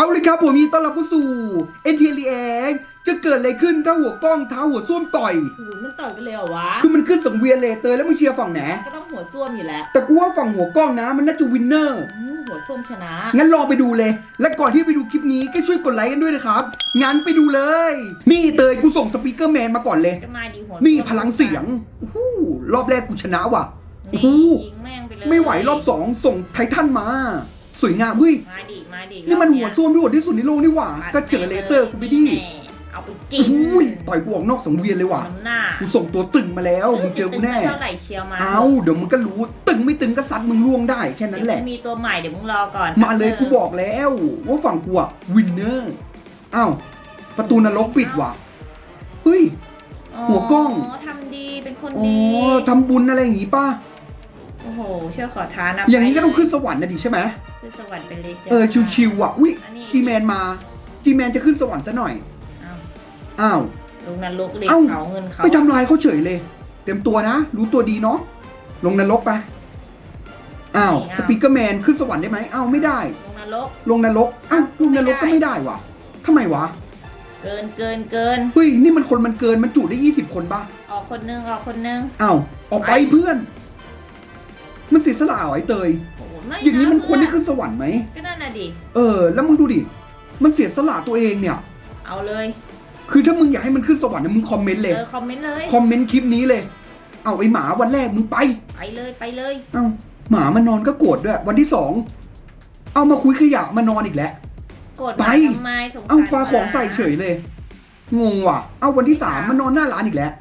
เอาเลยครับผมยินดีต้อนรับเข้าสู่ n t l เองจะเกิดอะไรขึ้นถ้าหัวกล้องเท้าหัวส้วมต่อย โอ้โหมันต่อยกันเลยเหรอวะ คือมันขึ้นสังเวียนเลยเตยแล้วมึงเชียร์ฝั่งไหนก็ต้องหัวส้วมอยู่แล้วแต่กูว่าฝั่งหัวกล้องนะมันน่าจะวินเนอร์ อืมหัวส้วมชนะ งั้นรอไปดูเลย และก่อนที่ไปดูคลิปนี้ก็ช่วยกดไลค์กันด้วยนะครับ งั้นไปดูเลย นี่เตยกูส่งสปีกเกอร์แมนมาก่อนเลยก็มาดีหัวนี่ส้วมพลังเสียงอู้หูรอบแรกกูชนะว่ะนี่โอ้โหยิงแม่งไปเลยไม่ไหวรอบสองส่งไททันมา สวยงามเฮ้ยมาดิมาดินี่มันรอบหัวเยส้วมที่โหดที่สุดในโลกนี่หว่าปัดก็เจอเลเซอร์กูไปดิแน่เอาไปกินอุ้ยต่อยกูออกนอกสังเวียนเลยว่ะน้ำหน้ากูส่งตัวตึงมาแล้วมึงเจอกูแน่เท่าไหร่เชียวมาเอาเดี๋ยวมึงก็รู้ตึงไม่ตึงก็ซัดมึงล่วงได้แค่นั้นแหละเดี๋ยวมีตัวใหม่เดี๋ยวมึงรอก่อน มาเลยกูบอกแล้วว่าฝั่งกูอะวินเนอร์อ้าวประตูนรกปิดว่ะเฮ้ยหัวกล้องทำดีเป็นคนอ๋อดีทำบุญอะไรอย่างงี้ป่ะโอ้โหเชื่อขอทานนะอย่างนี้ก็ต้องขึ้นสวรรค์นะดิใช่ไหมขึ้นสวรรค์ไปเลยจ้ะเออชิวๆอะอุ้ยอันนี้จีแมนมาจีแมนจะขึ้นสวรรค์ซะหน่อยอ้าวอ้าวลงนรกเลยเอ้าเขาเงินเขาไปทำลายเขาเฉยเลย เต็มตัวนะ รู้ตัวดีเนาะลงนรกไปอ้าวสปีกเกอร์แมนขึ้นสวรรค์ได้ไหมอ้าวไม่ได้ ลงนรกลงนรกอ้าวลงนรกก็ไม่ได้ว่ะทำไมวะเกินเกินเกินเฮ้ยนี่มันคนมันเกินมันจุได้ยี่สิบคนป่ะออกคนนึงออกคนนึงอ้าวออกไปไปเพื่อน มันเสียสละเหรอไอ้เตย โอ้โหไม่อย่างนี้มันควรได้เพื่ขึ้นสวรรค์ไหม ก็นั่นน่ะดิ เออ แล้วมึงดูดิ มันเสียสละตัวเองเนี่ย เอาเลยคือถ้ามึงอยากให้มันขึ้นสวรรค์นะมึงคอมเมนต์เลย เออคอมเมนต์เลย คอมเมนต์คลิปนี้เลย เอาไอหมาวันแรกมึงไป ไปเลยไปเลย เอาหมามันนอนก็โกรธด้วย วันที่สอง เอามาคุยขยะมานอนอีกแล้ว กดไป มาทำไมสงสารเอาปลาของใส่เฉยเลย งงว่ะ เอาวันที่สามมันนอนหน้าร้านอีกแล้ว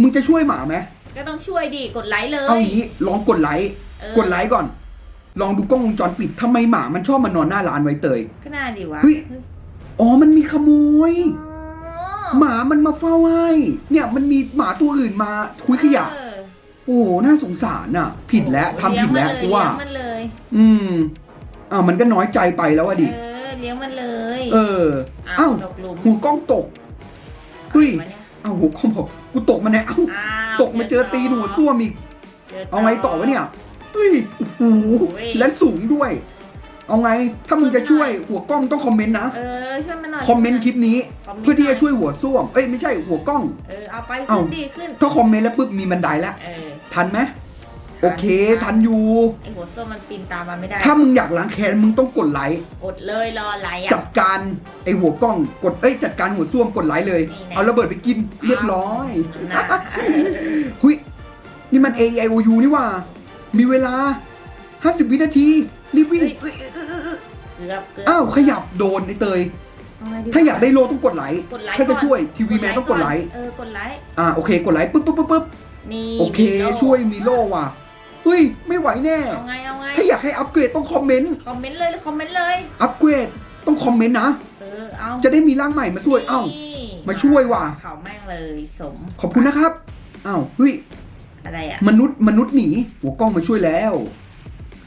มึงจะช่วยหมาไหมก็ต้องช่วยดิ กดไลค์เลย เอางี้ลองกดไลค์ เออกดไลค์ก่อน ลองดูกล้องวงจรปิดทำไมหมามันชอบมานอนหน้าร้านไว้เตย ก็น่าดิวะเฮ้ย อ๋อ มันมีขโมยอ๋อหมามันมาเฝ้าให้เนี่ยมันมีหมาตัวอื่นมาคุยขยะ เออโอ้โหน่าสงสารน่ะ ผิดแล้วทำผิดแล้วกูว่า เลี้ยงมันเลยอืมอ้าวมันก็น้อยใจไปแล้วอะดิ เออเลี้ยงมันเลยเออเอ้าเอ้าตกหลุมหัวกล้องตก เฮ้ยอามานี่เอ้าหัวกล้องบอกกูตกมาแน่เอ้าอ้าวตกมาเจอตีนหัวส้วมอีกจต่เอาไงต่อวะเนี่ยเฮ้ยโอ้โหโอ้ย และสูงด้วย เอาไง ถ้ามึงจะช่วยหัวกล้องต้องคอมเมนต์นะ เออช่วยมันหน่อยคอมเมนต์คลิปนี้คอมมนต์เพื่อที่จะช่วยหัวส้วม เอ้ยไม่ใช่หัวกล้อง เออเอาไปเอ้า ขึ้นดีขึ้น ถ้าคอมเมนต์แล้วปุ๊บมีบันไดแล้ว เออทันไหมโอเค ทันอยู่ ไอหัวส้มมันปีนตามมาไม่ได้ถ้ามึงอยากล้างแค้นมึงต้องกดไลค์ กดเลยรออะไรอะ จัดการไอหัวกล้อง กด เอ้ย จัดการหัวส้วมกดไลค์เลย นี่แน่ เอาระเบิดไปกินเรียบร้อยนะ หุยนี่มัน A I O U นี่ว่า มีเวลา 50 วินาที รีบวิ่งเอ้ยเอ้ยเอ้ยเอ้ยเกือบเกือบอ้าว ขยับโดนไอเตย เไงดีถ้าอยากได้โลต้องกดไลค์กดไลค์ถ้าจะก่อนช่วยทีวีแมนต้องกดไลค์เออกดไลค์อ่าโอเค กดไลค์ปุ๊บปุ๊บปุ๊บปุ๊บนี่โอเค มีโล่ช่วยมีโลว่ะเฮ้ย ไม่ไหวแน่ เอาไงเอาไงถ้าอยากให้อัปเกรดต้องคอมเมนต์ คอมเมนต์เลยคอมเมนต์เลย อัปเกรดต้องคอมเมนต์นะ เออเอาจะได้มีร่างใหม่มาช่วย เอ้า นี่มาช่วยว่ะ เขาแม่งเลยสม ขอบคุณนะครับ อ้าวเฮ้ย อะไรอะมนุษย์มนุษย์หนี หัวกล้องมาช่วยแล้ว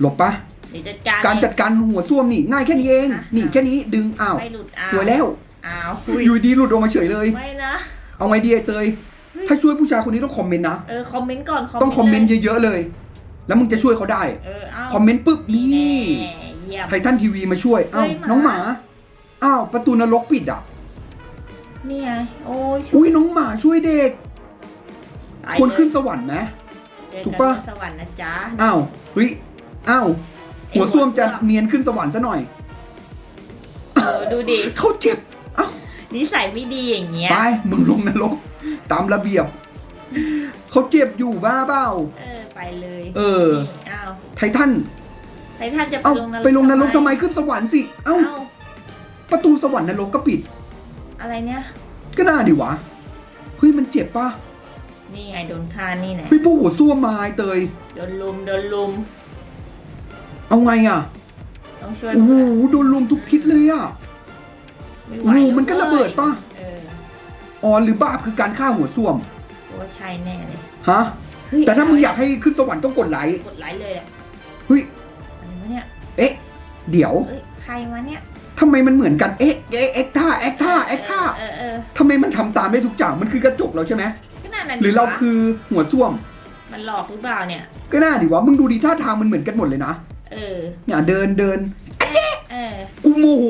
หลบปะเดี๋ยวจัดการการจัดการหัวส้วมนี่ง่ายแค่นี้เองนี่แค่นี้ดึงอ้าวไม่หลุดอ้าวสวยแล้วอ้าวอยู่ดีหลุดออกมาเฉยเลยไม่นะเอาไงดีไอเตย ถ้าช่วยผู้ชายคนนี้ต้องคอมเมนต์นะเออคอมเมนต์ก่อนต้องคอมเมนต์ลยเยอะๆเลย แล้วมึงจะช่วยเขาได้เออเอาคอมเมนต์ปุ๊บนี่นี่แน่เยี่ยมไททันทีวีมาช่วยอ้าวเฮ้ยหมาน้องหมาอ้าวประตูนรกปิดอะนี่ไงโอ้ยอุ้ยน้องหมาช่วยเด็ก ตายควรขึ้นเลยสวรรค์นะ เจอถูกปะนสวรรค์นะจ๊ะอ้าวเฮ้ยอ้าวหัวส้วมจะเนียนขึ้นสวรรค์ซะหน่อยเออดูดิเขาเจ็บอ้าวนิสัยไม่ดีอย่างเงี้ย ไปมึงลงนรกตามระเบียบเขาเจ็บอยู่บ้าเปล่า เออไปเลยเออ นี่อ้าวไททันไททันจะไปเอ้าลงนรกไปลงนรกทำไมขึ้นสวรรค์สิเอ้าเอ้าประตูสวรรค์นรกก็ปิด อะไรเนี่ย ก็น่าดิวะเฮ้ยมันเจ็บป่ะ นี่ไงโดนฆ่านี่ไงเฮ้ยพวกหัวส้วมมาไอ้เตย โดนลุมโดนลุมเอาไงอะต้องช่วยโอ้โหโดนลุมทุกทิศเลยอะ ไม่โอ้โหมันก็ระเบิดป่ะเอออ๋อหรือบาปคือการฆ่าหัวส้วมว่าใช่แน่เลยฮะเฮ้ยแต่ถ้ามึงอยากให้ขึ้นสวรรค์ต้องกดไลค์กดไลค์เลยอะเฮ้ยอะไรวะเนี่ยเอ๊ะ เดี๋ยวเอ้ยใครวะเนี่ยทำไมมันเหมือนกันเอ๊ะเอ๊ะเอ็กท่าเอ็กท่าเอ็กท่าเออเออทำไมมันทำตามได้ทุกอย่างมันคือกระจกเราใช่ไหมก็ น่าน่ะหรือเราคือหัวส้วม มันหลอกหรือเปล่าเนี่ย ก็น่าดิวะมึงดูดีท่าทางมันเหมือนกันหมดเลยนะเออเนี่ยเดินเดินอะเจ๊เออกูโมโห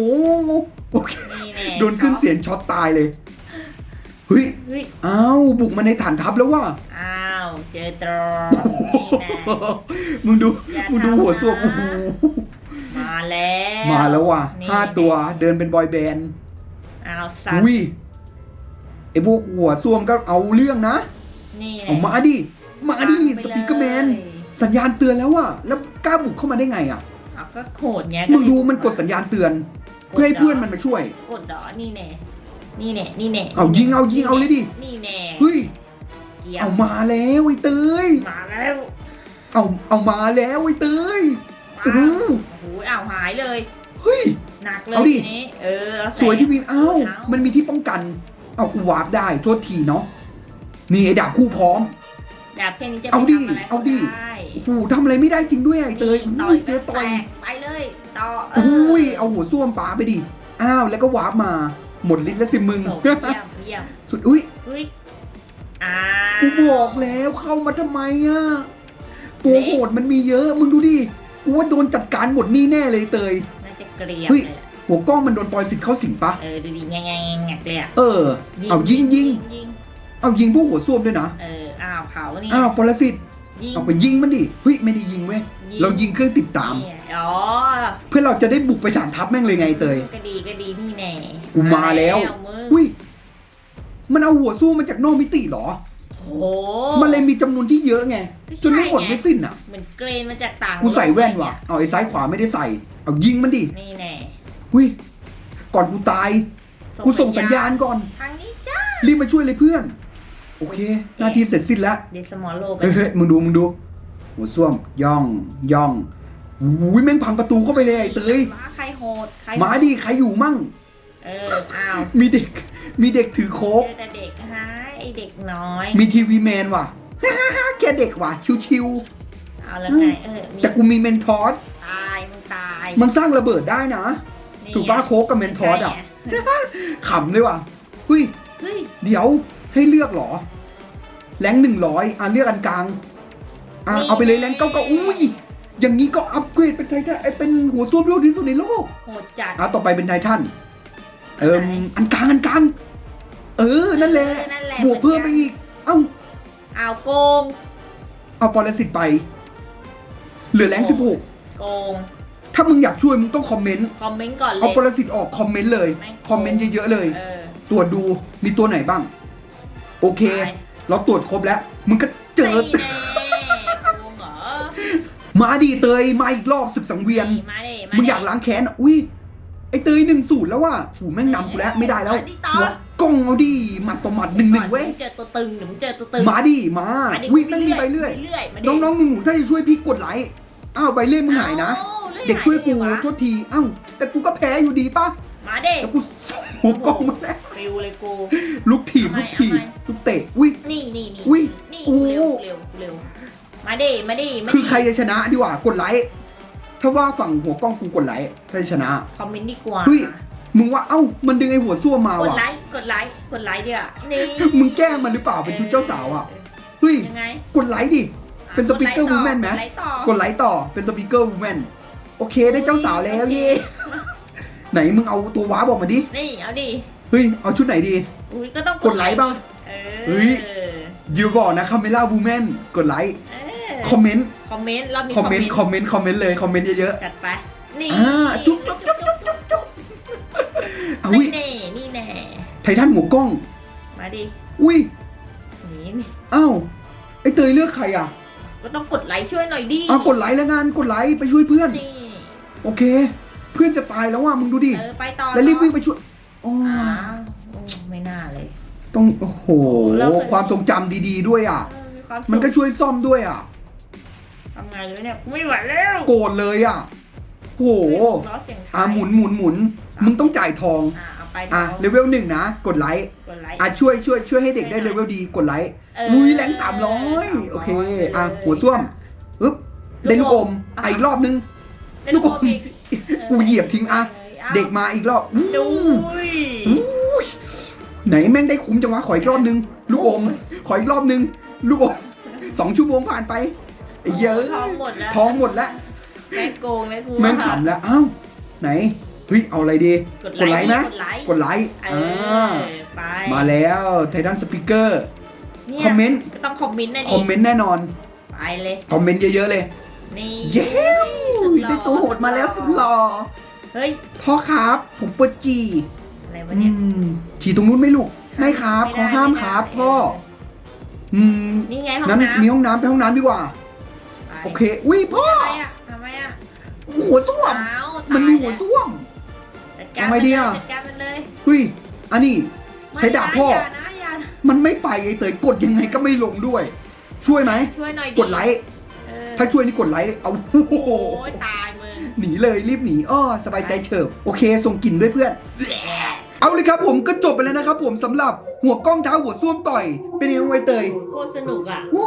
โอเคนี่แน่โดนขึ้นเสียงช็อตตายเลยเฮ้ยเฮ้ยอ้าวบุกมาในฐานทัพแล้วว่ะอ้าวเจอตรองนี่แน่ มึงดูอย่ามึงดูทำหัวส้วมนะ โอ้โหมาแล้วมาแล้วว่ะนี่ห้าตัวเดินเป็นบอยแบนด์อ้าวสัตว์ อุ้ย ไอ้พวกหัวส้วมก็เอาเรื่องนะนี่แน่เอามาดิมาดิวางไปสปีกเกอร์แมน เลยสัญญาณเตือนแล้วว่ะแล้วกล้าบุกเข้ามาได้ไงอะเอาก็โขดไงมึงดูมันกดสัญญาณเตือน เพื่อให้เพื่อนมันมาช่วย กดดอนี่แน่นี่แน่นี่แน่เอายิงเอายิงเอาเลยดิ นี่แน่เฮ้ย เกี่ยวเอามาแล้วไอ้เตยมาแล้วเอาเอามาแล้วไอ้เตยมาโอ้โหโอ้โหอ้าวหายเลย เฮ้ย หนักเลยเอาดิ ทีนี้เออเอาแสวยที่วินเอ้าเอามันมีที่ป้องกัน เอากูวาร์ปได้โทษทีเนาะนี่ไอ้ดาบคู่พร้อม ดาบแค่นี้จะไปเอาดิทำอะไรเอาดิได้โอ้โหทำอะไรไม่ได้จริงด้วยไอ้เตยนี่อุ้ยเจอต่อยแตกไปเลยต่อเอุ้ยเอาหัวส้วมปาไปดิ อ้าวแล้วก็วาร์ปมา หมดลิ้นแล้วสิมึงโสมเยี่ยมเยี่ยมสุดอุ้ยอุ้ยอ่ากูบอกแล้วเข้ามาทำไมอะตัวโหดมันมีเยอะ มึงดูดิกูว่าโดนจัดการหมดนี่แน่เลยเตย น่าจะเกลียบเฮ้ย เลยอะ หัวกล้องมันโดนปล่อยสิทธิ์เข้าสิงปะเออดูดิแง่แง่แง่แง่เลยอะเออ เอายิงยิงยิงเอายิงพวกหัวส้วมด้วยนะเอออ้าวเผานี่อ้าวปรสิตยิงเอาไปยิงมันดิเฮ้ยไม่ได้ยิงเว้ยเรายิงเครื่องติดตามนี่อ๋อเพื่อเราจะได้บุกไปฐานทัพแม่งเลยไงเตยก็ดีก็ดีนี่แน่กูมาแล้วมึงอุ้ยมันเอาหัวสู้มาจากนอกมิติเหรอโอ้มันเลยมีจำนวนที่เยอะไงก็ใช่จนไม่หมดไงไม่สิ้นอะเหมือนเกรนมาจากต่างกูใส่แว่นว่ะเอาไอ้ซ้ายขวาไม่ได้ใส่ เอายิงมันดินี่แน่ อุ้ยก่อนกูตาย กูส่งสัญญาณก่อน ทางนี้จ้ารีบมาช่วยเลยเพื่อน โอเค หน้าที่เสร็จสิ้นแล้ว เด็กสมอโลกเฮ้ยเฮ้ยมึงดูมึงดู หัวส้วมย่องย่องอุ้ยแม่งพังประตูเข้าไปเลยไอ้เตยมาใครโหดใครหมาดิใครอยู่มั่ง เอออ้าวมีเด็ก มีเด็กถือโค้กเจอแต่เด็กฮะไอเด็กน้อย มีทีวีแมนว่ะแกเด็กว่ะชิวเอาแล้วไงเออมีๆแต่กูมีเมนทอสตายมึงตาย มันสร้างระเบิดได้นะนี่ ถูกป้าโค้กกับเมนทอสอะใช่ไงขำเลยว่ะเฮ้ยเฮ้ยเดี๋ยวให้เลือกเหรอ แรงหนึ่งร้อยอะเลือกอันกลาง อะเอาไปเลยแรงเก้าเก้าอุ้ยอย่างนี้ก็อัปเกรดเป็นไททันไอยเป็นหัวตัวโลกที่สุดในโลกโหดจัดอะต่อไปเป็นไททันเอิมอันกลางอันกลางเออ นั่นแหละเออนั่นแหละบวกเพิ่มไปอีก เอ้าเอาโกง เอาปรสิตไป เหลือแรงสิบหกโกงถ้ามึงอยากช่วยมึงต้องคอมเมนต์ คอมเมนต์ก่อนเลเอายปรสิตออกคอมเมนต์เลย ไม่ คอมเมนต์เยอะๆเลย เออ ตรวจดูมีตัวไหนบ้าง โอเค ไป เราตรวจครบแล้ว มึงก็เจอ นี่แน่โกงเหรอมาดีเตยมาอีกรอบศึกสังเวียนนี่มาดิมาดิ มึงอยากล้างแค้นอะอุ้ย ไอเตยหนึ่งสูตรแล้วว่ะฝูแม่งนำกูแล้วไม่ได้แล้วมาดิต่อ หัวกล้องเอาดิหมัดต่อหมัดหนึ่งหนึ่งเว้ยเจอตัวตึงเดี๋ยวมึงเจอตัวตึงมาดิมามาดิอุ้ยแม่งมีใบเลื่อย เรื่อยมาดิน้องๆหนูๆถ้าจะช่วยพี่กดไลค์ อ้าวใบเลื่อยมึงหายนะอ้าลื่อ เด็กช่วยกูหาได้ไงโทษทีอ้าวแต่กูก็แพ้อยู่ดีป่ะมาเด็แล้วกูส่งหัวกล้องมาแล้วริวเลยกูลูกถีบเอาใหม่ลูกถีบเอาใหม่ลูกเตะอุ้ยนี่นี่นี่อุ๊ยนี่โอ้เร็วเร็วเร็วมาดิมาดิมาดิคือใครจะชนะดีกว่ากดไลค์ถ้าว่าฝั่งหัวกล้องกูกดไลค์ถ้าจะชนะคอมเมนต์ดีกว่าเฮ้ยมึงว่าเอ้ามันดึงไอ้หัวส้วมมากดว่ะไลค์กดไลค์กดไลค์เดี๋ยวนี่มึงแกล้งมันหรือเปล่าเป็นชุดเจ้าสาวอะเฮ้ยยังไงกดไลค์ดิเป็นสปีกเกอร์กด woman ไหมกดไลค์ต่อกดไลค์ต่อเป็นสปีกเกอร์วูแมน โอเคได้เจ้าสาวแล้วเย่ไหนมึงเอาตัวว้าบอกมาดิ นี่เอาดิ เฮ้ย เอาชุดไหนดี อุ้ยก็ต้องกดไลค์บ้าง เอเฮ้ยยูบอกนะคาเมล่าวูแมนกดไลค์ เออคอมเมนต์ คอมเมนต์เรามีคอมเมนต์คอมเมนต์ คอมเมนต์เลย คอมเมนต์เยอะ จัดไป นี่อ่าจุ๊บจุ๊บจุ๊บจุ๊บจุ๊บจุ๊บ ๆ เอาอุ้ยนี่แน่นี่แน่ ไททันหัวกล้อง มาดิ อุ้ยนี่นี่อ้าวไอเตยเลือกใครอะก็ต้องกดไลค์ช่วยหน่อยดิอ้าวกดไลค์แล้วงาน กดไลค์ไปช่วยเพื่อน นี่ โอเค เพื่อนจะตายแล้วว่ะมึงดูดิ เออไปต่อแล้วรีบวิ่งไปช่วยอ๋ออ้าวโอ้ไม่น่าเลยต้องโอ้โหแล้วเป็นความทรงจำดีๆด้วยอะ เออมีความสุขมันก็ช่วยซ่อมด้วยอะ ทำไงเลยเนี่ยกูไม่ไหวแล้วโกรธเลยอะโหล้อเสียงไทยอะหมุนหมุนหมุนมึงต้องจ่ายทอง อะเอาไปอะเลเดี๋ยวเวลหนึ่งนะ กดไลค์ กดไลค์ อะช่วยช่วยช่วยให้เด็กได้เลเวลดีกดไลค์เอออุ้ยแรงสามร้อยโอเค อะ หัวส้วมอึ๊บได้ลูกอมอะอีกรอบนึงได้ ลูกอมอีกกูเหยียบทิ้งอะอาเด็กมาอีกรอบอู้ดูยอู้ยไหนแม่งได้คุ้มจังวะขออีกรอบนึง ลูกอมขออีกรอบนึง ลูกอมสองชั่วโมงผ่านไปไอ้เหี้ยอะทองหมดแล้วท้องหมดแล้วแม่งโกงแล้วกูแม่งขำแล้วอ้าวไหนเฮ้ยเอาอะไรดีกดกดไลค์ไหมกดไลค์กดไลค์เออ่าอไปมาแล้วไททันสปีกเกอร์นี่ยคอมเมนต์ก็ต้องคอมเมนต์นะคดิอมเมนต์แน่นอนไปเลยคอมเมนต์เยอะๆเลยนี่เย้ สุหล่อได้ตัวโหดมาแล้วสุดหล่อเฮ้ย พ่อครับ ผมปวดจี่อะไรวะอืเนี่ยมฉี่ตรงนู้นไหม่ลูกไม่ครับไม่ได้เขาห้ามครับไม่ได้พ่อ อืมนี่ไงห้องนั้นน้ำมีห้องน้ำไปห้องน้ำดีกว่าไปโอเค อุ้ยพ่อทำไมอะทำไมอะหัวส้วม อ้าวมันมีหัวตายส้วมแล้วจัดการทำไมดีอะ จัดการมันเลยเฮ้ยอันนี้ ใช้ดาบพ่ออย่านะอย่านะมันไม่ไปไอ้เตยกดยังไงก็ไม่ลงด้วย ช่วยไหมช่วยหน่อยกดไลค์เออ ถ้าช่วยนี่กดไลค์เอาโอ้โหโอ้ยตายมึงหนีเลยรีบหนีอ้อสบายใจเฉิบโอเค ส่งกลิ่นด้วยเพื่อน เอาเลยครับผมก็จบไปแล้วนะครับผมสำหรับหัวกล้องเท้าหัวส้วมต่อย เป็นยังไงไวเตยโคตรสนุกอะโอ้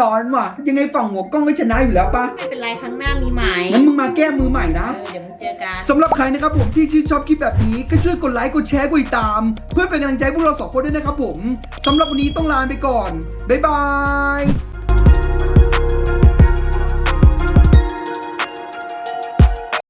ร้อนๆว่ะ ยังไงฝั่งหัวกล้องก็ชนะอยู่แล้วปะไม่เป็นไรครั้งหน้ามีไหมงั้นมึงมาแก้มือใหม่นะ เออเดี๋ยวมึงเจอกัน สำหรับใครนะครับผมที่ชื่นชอบคลิปแบบนี้ก็ช่วยกดไลค์กดแชร์กดติดตาม เพื่อเป็นกำลังใจให้พวกเราสองคนด้วยนะครับผมสำหรับวันนี้ต้องลาไปก่อน บ๊ายบาย